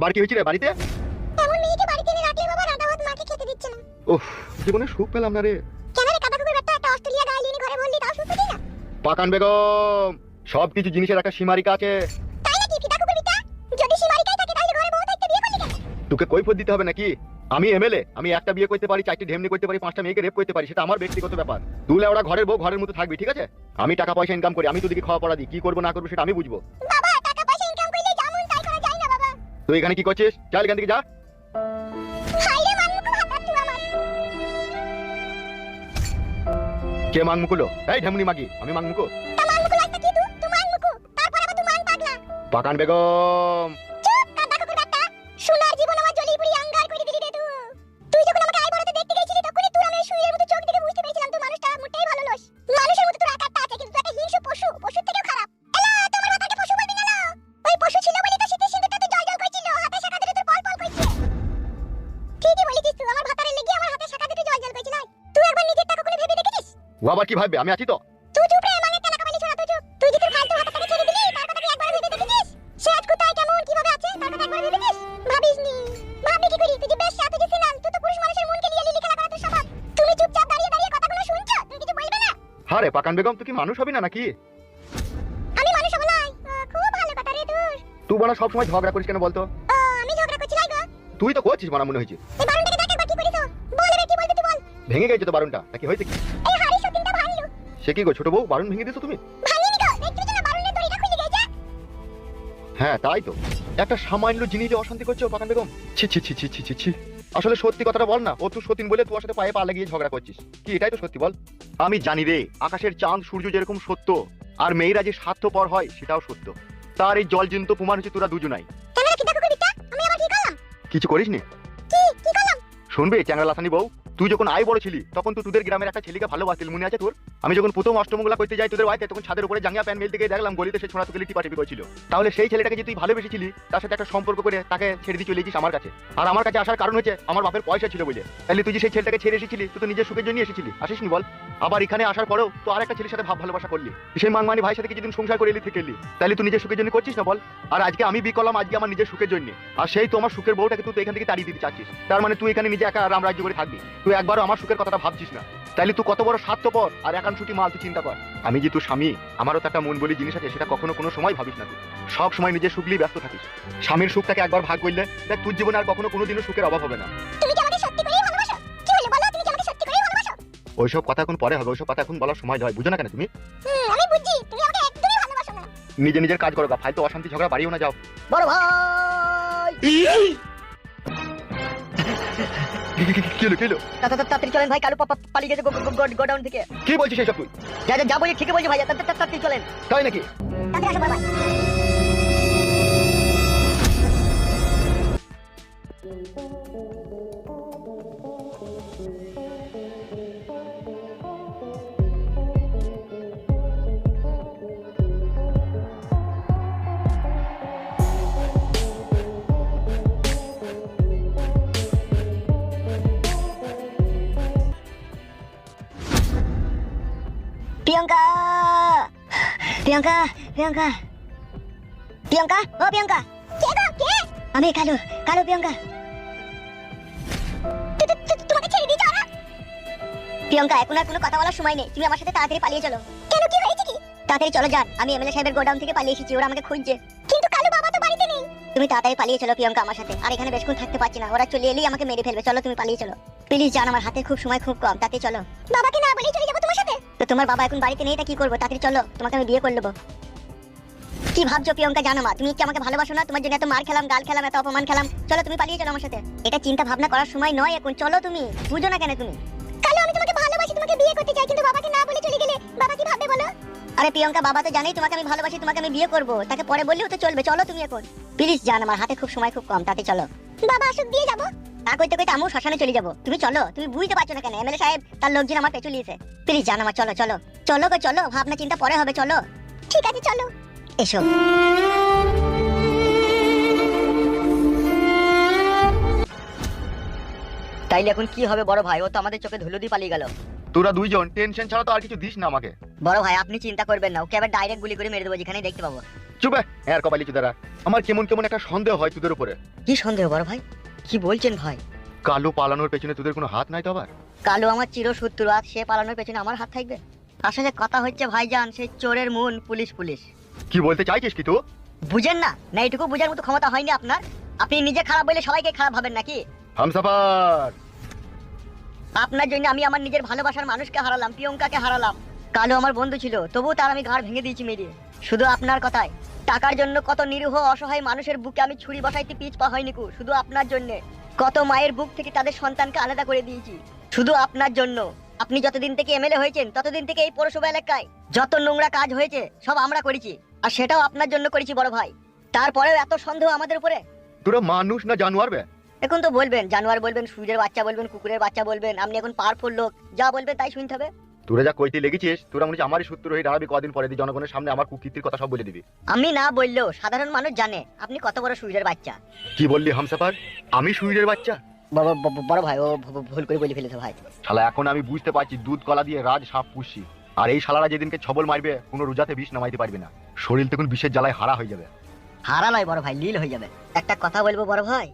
আবার কি হয়েছে রে বাড়িতে? এমন মেয়েকে বাড়িতে এনে রাখলে বাবা রাধা মাকে খেতে দিচ্ছে না। ওহ জীবনে সুখ পেলাম না রে। কেন রে কাদা কুকুর একটা অস্ট্রেলিয়া গায়ে নিয়ে ঘরে বললি তাও সুস্থ দিই না? পাকান বেগম সব কিছু জিনিসের একটা সীমারিকা আছে। তাই নাকি ফিদা কুকুর বিটা যদি সীমারিকায় থাকে তাহলে ঘরে বউ থাকতে বিয়ে করলি কেন? তোকে কৈফত দিতে হবে নাকি? আমি এমএলএ আমি একটা বিয়ে করতে পারি চারটি ঢেমনি করতে পারি পাঁচটা মেয়েকে রেপ করতে পারি সেটা আমার ব্যক্তিগত ব্যাপার। তুলে ওরা ঘরের বউ ঘরের মতো থাকবি ঠিক আছে? আমি টাকা পয়সা ইনকাম করি আমি তোদেরকে খাওয়া পড়া দিই কি করব না করব সেটা আমি বুঝব। বাবা তুই এখানে কি করছিস? চল এখান থেকে যা। কে মাং মুকুলো এই ঢেমনি মাগি আমি মাং মুকু তা? আবার কি ভাববে? আমি আছি তো। তুই চুপ রে মানে কামালি ছড়া তুই চুপ তুই যদি ফালতু হাতটাকে ছেড়ে দিলি তার কথা কি একবার ভেবে দেখেছিস? সে আজ কোথায় কেমন কীভাবে আছে তার কথা একবার ভেবেছিস ভাবিসনি। ভাববি কি করি? তুই যে বেশ সাথে তুই তো পুরুষ মানুষের মনকে নিয়ে লিলি খেলা করা তোর স্বভাব। তুমি চুপচাপ দাঁড়িয়ে দাঁড়িয়ে কথাগুলো শুনছো? তুমি কিছু বলবে না? পাকান বেগম তুই কি মানুষ হবি না নাকি? আমি মানুষ হব ও, খুব ভালো কথা রে তোর। তুই বলা সবসময় ঝগড়া করিস কেন বলতো? আমি ঝগড়া করছি লাই গো। তুই তো করছিস মানা মনে হয়েছে। এই বারণটাকে দেখ একবার কি করিস বল রে কি বলতে তুই বল। ভেঙে গেছে তো বারুনটা। নাকি হয়েছে কি? এই সে কি গো ছোট বউ? বারুন ভেঙে দিয়েছ তুমি? হ্যাঁ তাই তো। একটা সামান্য জিনিস যে অশান্তি করছ পাকান বেগম। ছি ছি ছি ছি ছি ছি ছি। আসলে সত্যি কথাটা বল না ও তুই সতীন বলে তোমার সাথে পায়ে পা লাগিয়ে ঝগড়া করছিস। কি এটাই তো সত্যি বল? আমি জানি রে আকাশের চাঁদ সূর্য যেরকম সত্য আর মেয়েরা যে স্বার্থপর হয় সেটাও সত্য। তার এই জল জিন্ত প্রমাণ হচ্ছে তোরা দুজনাই। কিছু করিস নি শুনবে চ্যাংরা লাথানি বউ? তুই যখন আয় বড় ছিলি, তখন তো তোদের গ্রামের একটা ছেলেকে ভালোবাসিল, মনে আছে তোর? আমি যখন প্রথম অষ্টমঙ্গলা করতে যাই তোদের বাড়িতে, তখন ছাদের উপরে জাঙ্গিয়া প্যান মেল থেকে দেখলাম, গলিতে সে ছোড়া তোকে টিপাটিপি করছিল। তাহলে সেই ছেলেটাকে যে তুই ভালোবেসেছিলি, তার সাথে একটা সম্পর্ক করে তাকে ছেড়ে দিয়ে চলে গেছিস আমার কাছে। আর আমার কাছে আসার কারণ হচ্ছে, আমার বাপের পয়সা ছিল বলে। তাহলে তুই যে সেই ছেলেটাকে ছেড়ে এসেছিলি, তুই তো নিজের সুখের জন্য এসেছিলি। আসিস নি বল? আবার এখানে আসার পরেও তো আর একটা ছেলের সাথে ভাব ভালোবাসা করলি। সেই মাংমানি ভাইয়ের সাথে কিছুদিন সংসার করে এলি থেকে এলি। তাহলে তুই নিজের সুখের জন্য করছিস না বল? আর আজকে আমি বি করলাম, আজকে আমার নিজের সুখের জন্য। আর সেই তো আমার সুখের বউটাকে তুই তো এখান থেকে তাড়িয়ে দিতে চাচ্ছিস। তার মানে তুই এখানে নিজে একা রাম রাজ্য করে থাকবি। তুই একবারও আমার সুখের কথাটা ভাবছিস না। তাহলে তুই কত বড় স্বার্থপর আর একাংশটি মাল তুই চিন্তা কর। আমি যে তোর স্বামী, আমারও তো একটা মন বলি জিনিস আছে, সেটা কখনো কোনো সময় ভাবিস না তুই। সব সময় নিজের সুখ ব্যস্ত থাকিস। স্বামীর সুখটাকে একবার ভাগ করলে, দেখ তোর জীবনে আর কখনো কোনো কোনোদিনও সুখের অভাব হবে না। ওইসব কথা এখন পরে হবে ওইসব কথা এখন বলার সময় নয় বুঝো না কেন তুমি আমি বুঝছি তুমি আমাকে একদমই ভালোবাসো না নিজে নিজের কাজ করো গা ফালতু অশান্তি ঝগড়া বাড়িও না যাও বড় ভাই কি তাড়াতাড়ি চলেন ভাই কালু পাপা পালিয়ে গেছে গোডাউন থেকে বলছিস এইসব তুই যা যা- যা বলি ঠিকই বলছি ভাই তাড়াতাড়ি চলেন তাই নাকি তাতে আসো বাবা প্রিয়ঙ্কা প্রিয়ঙ্কা প্রিয়ঙ্কা ও প্রিয়ঙ্কা কে গো কে আমি কালু কালু প্রিয়ঙ্কা তু- তু- তু- তোমাকে ছেড়ে দিয়েছ ওরা প্রিয়ঙ্কা এখন আর কোনো কথা বলার সময় নেই। তুমি আমার সাথে তাড়াতাড়ি পালিয়ে চলো। কেন কি হয়েছে কি? তাড়াতাড়ি চলো যান। আমি এমএলএ সাহেবের গোডাউন থেকে পালিয়ে এসেছি ওরা আমাকে খুঁজছে। কিন্তু কালু বাবা তো বাড়িতে নেই। তুমি তাড়াতাড়ি পালিয়ে চলো প্রিয়ঙ্কা আমার সাথে। আর এখানে বেশক্ষণ থাকতে পারছি না। ওরা চলে এলেই আমাকে মেরে ফেলবে। চলো তুমি পালিয়ে চলো। প্লিজ জান আমার হাতে খুব সময় খুব কম। তাতে চলো। বাবাকে না বলেই চলে তোমার বাবা এখন বাড়িতে নেই, তা কি করব? তাড়াতাড়ি চলো, তোমাকে আমি বিয়ে করে নেব। কি ভাবছ প্রিয়ঙ্কা, জানো মা? তুমি কি আমাকে ভালোবাসো না? তোমার জন্য এত মার খেলাম, গাল খেলাম, এত অপমান খেলাম। চলো, তুমি পালিয়ে চলো আমার সাথে। এটা চিন্তা ভাবনা করার সময় নয় এখন। চলো তুমি। বুঝো না কেন তুমি? আরে প্রিয়ঙ্কা, বাবা তো জানেই তোমাকে আমি ভালোবাসি, তোমাকে আমি বিয়ে করব। তাকে পরে বললেও তো চলবে। চলো তুমি এখন। প্লিজ জান আমার হাতে খুব সময় খুব কম। তাতে চলো। বাবা আসুক, দিয়ে যাব। তা কইতে কইতে আমিও শ্মশানে চলে যাব। তুমি চলো তুমি বুঝতে পারছ না কেন এমএলএ সাহেব তার লোকজন আমার পেছু লিয়েছে প্লিজ জান আমার চলো চলো। চলো গো চলো ভাবনা চিন্তা পরে হবে চলো। ঠিক আছে চলো। এসো। তাইলে এখন কি হবে বড় ভাই? ও তো আমাদের চোখে ধুলো দিয়ে পালিয়ে গেল। তোরা দুইজন টেনশন ছাড়া তো আর কিছু দিস না আমাকে। বড় ভাই আপনি চিন্তা করবেন না ওকে আবার ডাইরেক্ট গুলি করে মেরে দেবো যেখানে দেখতে পাবো। চুপে এর কপালি চুদারা আমার কেমন কেমন একটা সন্দেহ হয় তোদের উপরে। কি সন্দেহ বড় ভাই? কি বলছেন ভাই? কালো পালানোর পেছনে তোদের কোনো হাত নাই তো আবার? কালো আমার চিরশত্রু আর সে পালানোর পেছনে আমার হাত থাকবে? আসলে কথা হচ্ছে ভাইজান সেই চোরের মন পুলিশ পুলিশ। কি বলতে চাইছিস কি তুই? বুঝেন না না এইটুকু বুঝার মতো ক্ষমতা হয়নি আপনার। আপনি নিজে খারাপ বলে সবাইকে খারাপ ভাবেন নাকি? হামসাফার! আপনার জন্য আমি আমার নিজের ভালোবাসার মানুষকে হারালাম প্রিয়ঙ্কাকে হারালাম। কালো আমার বন্ধু ছিল তবুও তার আমি ঘাড় ভেঙে দিয়েছি মেরিয়ে শুধু আপনার কথায় টাকার জন্য কত নিরীহ অসহায় মানুষের বুকে আমি ছুরি বসাইতে পিছ পা হয়নি কু শুধু আপনার জন্য। কত মায়ের বুক থেকে তাদের সন্তানকে আলাদা করে দিয়েছি। শুধু আপনার জন্য। আপনি যতদিন থেকে এমএলএ হয়েছেন ততদিন থেকে এই পৌরসভা এলাকায় যত নোংরা কাজ হয়েছে সব আমরা করেছি। আর সেটাও আপনার জন্য করেছি বড় ভাই। তারপরেও এত সন্দেহ আমাদের উপরে? তোরা মানুষ না জানোয়ার বে? এখন তো বলবেন জানোয়ার বলবেন সূর্যের বাচ্চা বলবেন কুকুরের বাচ্চা বলবেন আপনি এখন পাওয়ারফুল লোক যা বলবেন তাই শুনতে হবে। তোরা যা কইতে লেগেছিস তোরা মনে হচ্ছে আমারই সূত্র হয়ে দাঁড়াবি কদিন পরে দিয়ে জনগণের সামনে আমার কুকীর্তির কথা সব বলে দিবি। আমি না বললেও সাধারণ মানুষ জানে আপনি কত বড় সূর্যের বাচ্চা। কি বললি হামসাফার? আমি সুইরের বাচ্চা? বড় ভাই ও ভুল করে বলে ফেলেছে ভাই। শালা এখন আমি বুঝতে পারছি দুধ কলা দিয়ে রাজ সাপ পুষছি। আর এই শালারা যেদিনকে ছবল মারবে কোনো রোজাতে বিষ নামাইতে পারবে না। শরীর তখন বিষের জ্বালায় হারা হয়ে যাবে। হারা নয় বড় ভাই লীল হয়ে যাবে। একটা কথা বলব বড় ভাই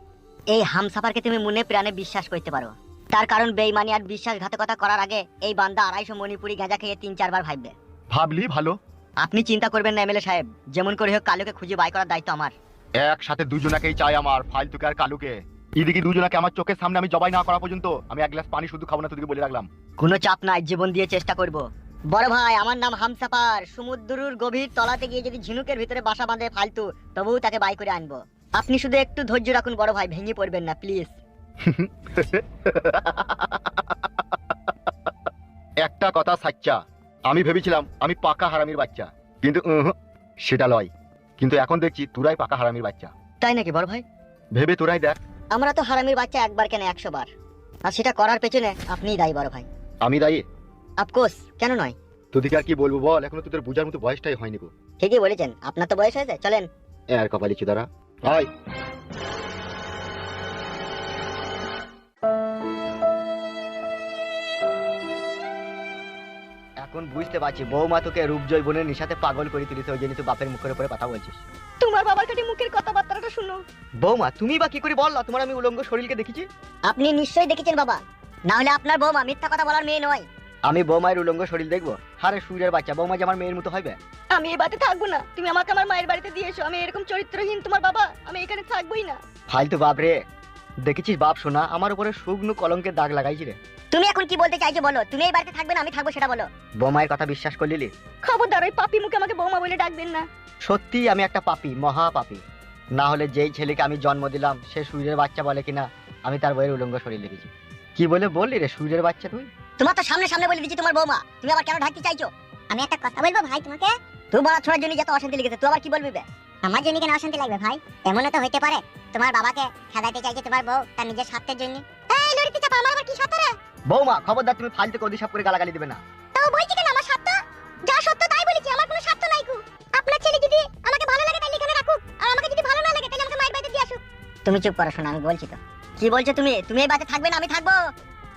এই হামসাফারকে তুমি মনে প্রাণে বিশ্বাস করতে পারো। তার কারণ বেইমানি আর বিশ্বাসঘাতকতা করার আগে এই বান্দা আড়াইশো মণিপুরি গাঁজা খেয়ে তিন চারবার ভাববে ভাবলি ভালো। আপনি চিন্তা করবেন না এমএলএ সাহেব যেমন করে হোক কালোকে খুঁজে বাই করার দায়িত্ব আমার। একসাথে দুজনাকেই চাই আমার ফালতুকে আর কালুকে। এদিকে দুজনাকে আমার চোখের সামনে আমি জবাই না করা পর্যন্ত আমি এক গ্লাস পানি শুধু খাব না তোদেরকে বলে রাখলাম। কোনো চাপ নাই জীবন দিয়ে চেষ্টা করব। বড় ভাই আমার নাম হামসাপার সমুদ্রুর গভীর তলাতে গিয়ে যদি ঝিনুকের ভিতরে বাসা বাঁধে ফালতু তবুও তাকে বাই করে আনব। আপনি শুধু একটু ধৈর্য রাখুন বড় ভাই ভেঙে পড়বেন না প্লিজ। একটা কথা সাচ্চা। আমি ভেবেছিলাম আমি পাকা হারামির বাচ্চা। কিন্তু সেটা লয়। কিন্তু এখন দেখছি তোরাই পাকা হারামির বাচ্চা। তাই নাকি বড় ভাই? ভেবে তোরাই দেখ। আমরা তো হারামির বাচ্চা একবার কেন একশো বার। আর সেটা করার পেছনে আপনিই দায়ী বড় ভাই। আমি দায়ী? আফকোর্স কেন নয়? তোদেরকে আর কি বলব বল? এখনও তোদের বোঝার মতো বয়সটাই হয়নি গো। ঠিকই বলেছেন। আপনার তো বয়স হয়েছে চলেন। আর কপালি চুদারা হয় বুঝতে পারছি বৌমা তোকে রূপজয় বোনের নিশাতে পাগল করে তুলিস ওই জন্য তুই বাপের মুখের উপরে কথা বলছিস। তোমার বাবার কাছে মুখের কথাবার্তাটা শুনো। বৌমা তুমি বা কি করে বললা? তোমার আমি উলঙ্গ শরীরকে দেখেছি? আপনি নিশ্চয়ই দেখেছেন বাবা। না হলে আপনার বৌমা মিথ্যা কথা বলার মেয়ে নয়। আমি বৌমায়ের উলঙ্গ শরীর দেখব? হারে সূর্যের বাচ্চা বৌমা যে আমার মেয়ের মতো হবে আমি এই বাড়িতে থাকব না। তুমি আমাকে আমার মায়ের বাড়িতে দিয়ে এসো আমি এরকম চরিত্রহীন তোমার বাবা আমি এখানে থাকবোই না। ফালতু বাপ রে। দেখেছিস বাপ শোনা আমার উপরে শুকনো কলঙ্কের দাগ লাগাইছি রে। তুমি এখন কি বলতে চাইছো বলো? তুমি এই বাড়িতে থাকবে না আমি থাকব সেটা বলো। বৌমায়ের কথা বিশ্বাস করলি খবরদার ওই পাপি মুখে আমাকে বৌমা বলে ডাকবেন না। সত্যি আমি একটা পাপী মহা পাপী। না হলে যেই ছেলেকে আমি জন্ম দিলাম সে সূর্যের বাচ্চা বলে কিনা আমি তার বইয়ের উলঙ্গ শরীর দেখেছি। কি বলে বললি রে সূর্যের বাচ্চা তুই? তোমার তো সামনে সামনে বলে দিচ্ছি তোমার বৌমা। তুমি আবার কেন ঢাকতে চাইছো? আমি একটা কথা বলব ভাই তোমাকে? তোমার ছোড়ার জন্য যত অশান্তি লেগেছে তুই আবার কি বলবি বে? আমার জন্য কেন অশান্তি লাগবে ভাই? এমনও তো হইতে পারে। তোমার বাবাকে খেলাইতে চাইছে তোমার বউ তার নিজের স্বার্থের জন্য। এই লড়িতে চাপা আমার আবার কি স্বার্থ রে? বৌমা খবরদার তুমি ফালতু অধিশাপ করে গালাগালি দেবে না। তাও বলছি কেন আমার স্বার্থ? যা সত্য তাই বলেছি আমার কোনো স্বার্থ নাই কু আপনার ছেলে যদি আমাকে ভালো লাগে তাহলে এখানে রাখুক। আর আমাকে যদি ভালো না লাগে তাহলে আমাকে মায়ের বাড়িতে দিয়ে আসুক। তুমি চুপ করো শোনো আমি বলছি তো। কি বলছো তুমি? তুমি এই বাড়িতে থাকবে না আমি থাকব।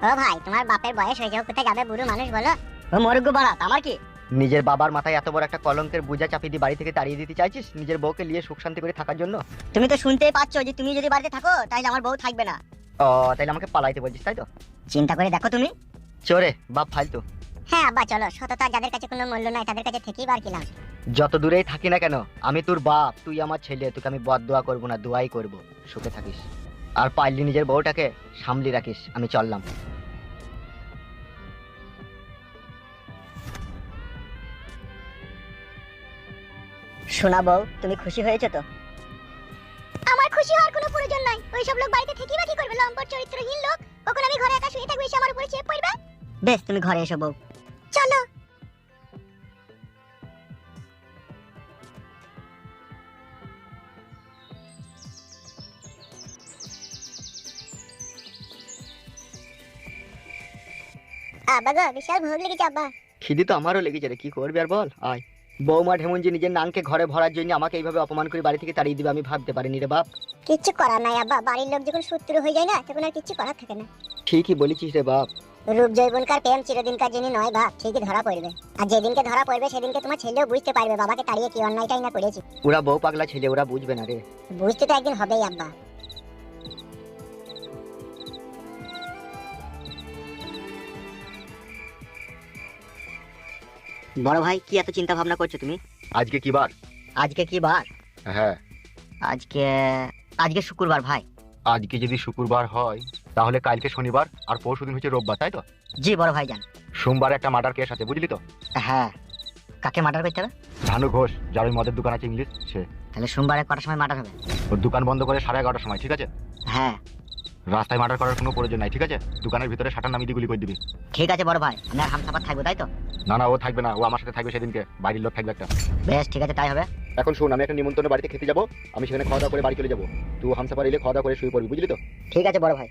ও ভাই তোমার বাপের বয়স হয়ে যাও কোথায় যাবে বুড়ো মানুষ বলো? ও মরগ্য বাড়াত আমার কি? নিজের বাবার মাথায় এত বড় একটা কলঙ্কের বোঝা চাপিয়ে দিয়ে বাড়ি থেকে তাড়িয়ে দিতে চাইছিস? নিজের বউকে নিয়ে সুখ শান্তি করে থাকার জন্য? তুমি তো শুনতেই পাচ্ছ যে তুমি যদি বাড়িতে থাকো তাহলে আমার বউ থাকবে না। ও তাইলে আমাকে পালাইতে বলছিস তাই তো? চিন্তা করে দেখো তুমি। চোরে বাপ ফালতু। হ্যাঁ আব্বা চলো। সততা যাদের কাছে কোনো মূল্য নাই তাদের কাছে থেকেই বার কিলাম। যত দূরেই থাকি না কেন আমি তোর বাপ তুই আমার ছেলে তোকে আমি বদ দোয়া করব না দোয়াই করব। সুখে থাকিস। আর পারলি নিজের বউটাকে সামলি রাখিস আমি চললাম। শোনা বউ তুমি খুশি হয়েছো তো? আমার খুশি হওয়ার কোনো প্রয়োজন নাই। ওই সব লোক বাড়িতে থেকেই বা কি করবে? লম্পট চরিত্রহীন লোক কখন আমি ঘরে একা শুয়ে থাকব এসে আমার উপরে চেপ পড়বে? বেশ তুমি ঘরে এসো বউ। চলো। আব্বা গো বিশাল ভোগ লেগেছে আব্বা। খিদি তো আমারও লেগেছে রে কি করবি আর বল? আয়। বৌমা ঢেমন যে নিজের নানকে ঘরে ভরার জন্য আমাকে এইভাবে অপমান করে বাড়ি থেকে তাড়িয়ে দিবে আমি ভাবতে পারিনি রে বাপ। কিচ্ছু করার নাই আব্বা। বাড়ির লোক যখন শত্রু হয়ে যায় না তখন আর কিচ্ছু করার থাকে না। ঠিকই বলেছিস রে বাপ। রূপ জৈবনকার প্রেম চিরদিনকার যিনি নয় বাপ ঠিকই ধরা পড়বে। আর যেদিনকে ধরা পড়বে সেদিনকে তোমার ছেলেও বুঝতে পারবে বাবাকে তাড়িয়ে কি অন্যায়টাই না করেছি। ওরা বউ পাগলা ছেলে ওরা বুঝবে না রে। বুঝতে তো একদিন হবেই আব্বা। বড় ভাই কি এত চিন্তা ভাবনা করছ তুমি? আজকে কি বার? আজকে কি বার? হ্যাঁ। আজকে আজকে শুক্রবার ভাই। আজকে যদি শুক্রবার হয় তাহলে কালকে শনিবার আর পরশু দিন হচ্ছে রোববার তাই তো? জি বড় ভাই যান সোমবার একটা মার্ডার কেস আছে বুঝলি তো? হ্যাঁ। কাকে মার্ডার করতে হবে? ধানু ঘোষ যার ওই মদের দোকান আছে ইংলিশ সে। তাহলে সোমবারে কটার সময় মার্ডার হবে? ওর দোকান বন্ধ করে সাড়ে এগারোটার সময় ঠিক আছে? হ্যাঁ। রাস্তায় মার্ডার করার কোনো প্রয়োজন নাই ঠিক আছে? দোকানের ভিতরে সাটার নামিয়ে দিয়ে গুলি করে দিবি। ঠিক আছে বড় ভাই। আমি আর হামসাফার থাকব তাই তো? না না ও থাকবে না ও আমার সাথে থাকবে সেদিনকে বাড়ির লোক থাকবে একটা। বেশ ঠিক আছে তাই হবে। এখন শোন আমি একটা নিমন্ত্রণে বাড়িতে খেতে যাব আমি সেখানে খাওয়া দাওয়া করে বাড়ি চলে যাব। তুই হামসাপার এলে খাওয়া দাওয়া করে শুয়ে পড়বি বুঝলি তো? ঠিক আছে বড় ভাই।